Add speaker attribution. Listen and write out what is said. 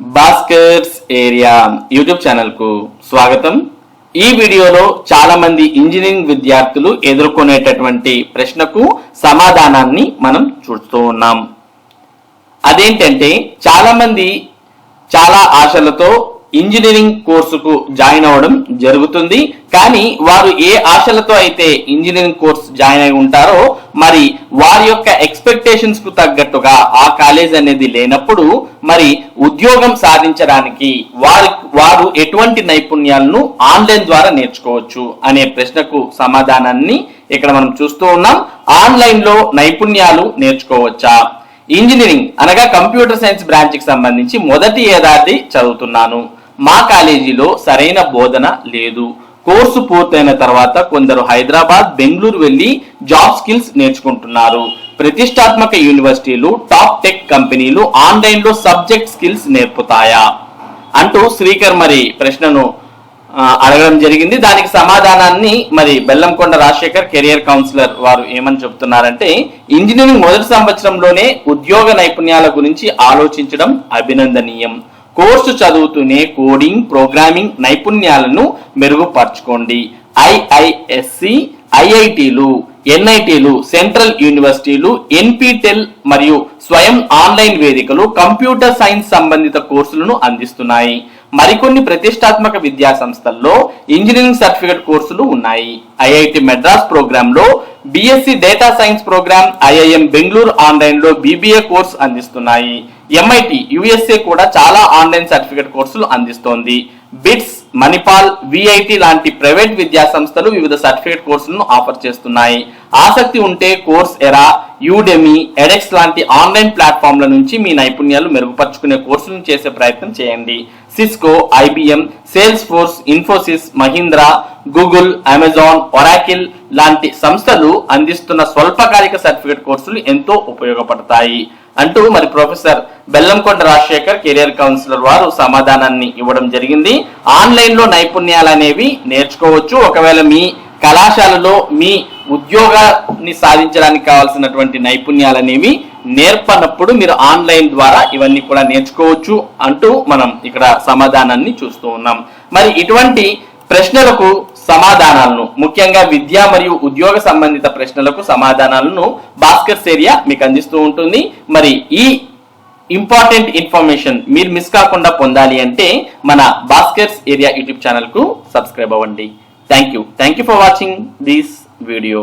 Speaker 1: Bhaskar's area YouTube ఛానల్కు స్వాగతం. ఈ వీడియోలో చాలా మంది ఇంజనీరింగ్ విద్యార్థులు ఎదుర్కొనేటటువంటి ప్రశ్నకు సమాధానాన్ని మనం చూస్తూ ఉన్నాం. అదేంటంటే చాలా మంది చాలా ఆశలతో ఇంజనీరింగ్ కోర్సుకు జాయిన్ అవ్వడం జరుగుతుంది. కానీ వారు ఏ ఆశలతో అయితే ఇంజనీరింగ్ కోర్స్ జాయిన్ అయి ఉంటారో మరి వారి యొక్క ఎక్స్పెక్టేషన్స్కు తగ్గట్టుగా ఆ కాలేజ్ అనేది లేనప్పుడు మరి ఉద్యోగం సాధించడానికి వారి వారు ఎటువంటి నైపుణ్యాలను ఆన్లైన్ ద్వారా నేర్చుకోవచ్చు అనే ప్రశ్నకు సమాధానాన్ని ఇక్కడ మనం చూస్తూ ఉన్నాం. ఆన్లైన్లో నైపుణ్యాలు నేర్చుకోవచ్చా? ఇంజనీరింగ్ అనగా కంప్యూటర్ సైన్స్ బ్రాంచ్కి సంబంధించి మొదటి ఏడాది చదువుతున్నాను. మా కాలేజీలో సరైన బోధన లేదు. కోర్సు పూర్తయిన తర్వాత కొందరు హైదరాబాద్ బెంగళూరు వెళ్ళి జాబ్ స్కిల్స్ నేర్చుకుంటున్నారు. ప్రతిష్టాత్మక యూనివర్సిటీలు టాప్ టెక్ కంపెనీలు ఆన్లైన్లో సబ్జెక్ట్ స్కిల్స్ నేర్పుతాయా? అంటూ శ్రీకర్ మరి ప్రశ్నను అడగడం జరిగింది. దానికి సమాధానాన్ని మరి బెల్లంకొండ రాజశేఖర్ కెరియర్ కౌన్సిలర్ వారు ఏమని చెప్తున్నారంటే ఇంజనీరింగ్ మొదటి సంవత్సరంలోనే ఉద్యోగ నైపుణ్యాల గురించి ఆలోచించడం అభినందనీయం. కోర్సు చదువుతూనే కోడింగ్ ప్రోగ్రామింగ్ నైపుణ్యాలను మెరుగుపరచుకోండి. ఐఐఎస్సి ఐఐటీలు ఎన్ఐటీలు సెంట్రల్ యూనివర్సిటీలు ఎన్పిటెల్ మరియు స్వయం ఆన్లైన్ వేదికలు కంప్యూటర్ సైన్స్ సంబంధిత కోర్సులను అందిస్తున్నాయి. మరికొన్ని ప్రతిష్టాత్మక విద్యా సంస్థల్లో ఇంజనీరింగ్ సర్టిఫికేట్ కోర్సులు ఉన్నాయి. ఐఐటి మెడ్రాస్ ప్రోగ్రామ్లో BSc data science programme IIM Bengaluru ఆన్లైన్లో బీబీఏ కోర్సు అందిస్తున్నాయి. ఎంఐటి యుఎస్ఏ కూడా చాలా ఆన్లైన్ సర్టిఫికేట్ కోర్సులు అందిస్తోంది. బిట్స్ మణిపాల్ విఐటి లాంటి ప్రైవేట్ విద్యా సంస్థలు వివిధ సర్టిఫికేట్ కోర్సులను ఆఫర్ చేస్తున్నాయి. ఆసక్తి ఉంటే కోర్స్ ఎరా యూడెమి ఎడెక్స్ లాంటి ఆన్లైన్ ప్లాట్ఫామ్ల నుంచి మీ నైపుణ్యాలు మెరుగుపరుచుకునే కోర్సులను చేసే ప్రయత్నం చేయండి. Cisco IBM Salesforce Infosys Mahindra Google Amazon Oracle లాంటి సంస్థలు అందిస్తున్న స్వల్పకాలిక సర్టిఫికేట్ కోర్సులు ఎంతో ఉపయోగపడతాయి. అంటూ మరి professor Bellamkonda Rajasekhar career counsellor వారు సమాధానాన్ని ఇవ్వడం జరిగింది. ఆన్లైన్లో నైపుణ్యాలు అనేవి నేర్చుకోవచ్చు. ఒకవేళ మీ కళాశాలలో మీ ఉద్యోగాన్ని సాధించడానికి కావాల్సినటువంటి నైపుణ్యాలు అనేవి నేర్పనప్పుడు మీరు ఆన్లైన్ ద్వారా ఇవన్నీ కూడా నేర్చుకోవచ్చు అంటూ మనం ఇక్కడ సమాధానాన్ని చూస్తూ ఉన్నాం. మరి ఇటువంటి ప్రశ్నలకు సమాధానాలను ముఖ్యంగా విద్య మరియు ఉద్యోగ సంబంధిత ప్రశ్నలకు సమాధానాలను భాస్కర్ ఏరియా మీకు అందిస్తూ ఉంటుంది. మరి ఈ ఇంపార్టెంట్ ఇన్ఫర్మేషన్ మీరు మిస్ కాకుండా పొందాలి అంటే మన భాస్కర్స్ ఏరియా యూట్యూబ్ ఛానల్కు సబ్స్క్రైబ్ అవ్వండి. Thank you thank you for watching this video.